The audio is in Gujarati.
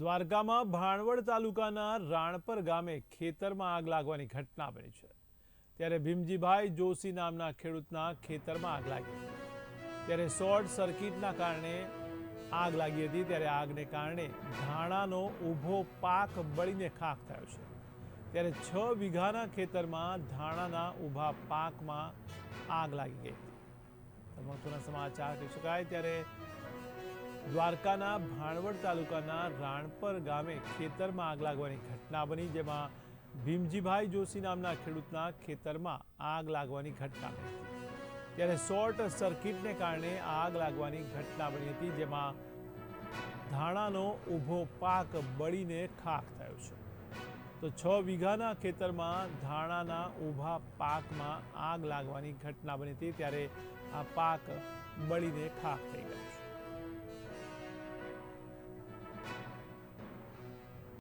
દ્વારકામાં ભાણવડ તાલુકાના રાણપર ગામે ખેતરમાં આગ લાગવાની ઘટના બની છે. ત્યારે ભીમજીભાઈ જોશી નામના ખેડૂતના ખેતરમાં આગ લાગી. ત્યારે શોર્ટ સર્કિટના કારણે આગ લાગી હતી. ત્યારે આગને કારણે ધાણાનો ઊભો પાક બળીને ખાખ થયો છે. ત્યારે છ વીઘાના ખેતરમાં ધાણાના ઊભા પાકમાં આગ લાગી ગઈ હતી. મહત્વના સમાચાર કહી શકાય. ત્યારે દ્વારકાના ભાણવડ તાલુકાના રાણપર ગામે ખેતરમાં આગ લાગવાની ઘટના બની, જેમાં ભીમજીભાઈ જોશી નામના ખેડૂતના ખેતરમાં આગ લાગવાની ઘટના બની હતી. ત્યારે શોર્ટ સર્કિટને કારણે આગ લાગવાની ઘટના બની હતી, જેમાં ધાણાનો ઊભો પાક બળીને ખાખ થયો છે. તો છ વીઘાના ખેતરમાં ધાણાના ઊભા પાકમાં આગ લાગવાની ઘટના બની હતી, ત્યારે આ પાક બળીને ખાખ થઈ ગયો છે.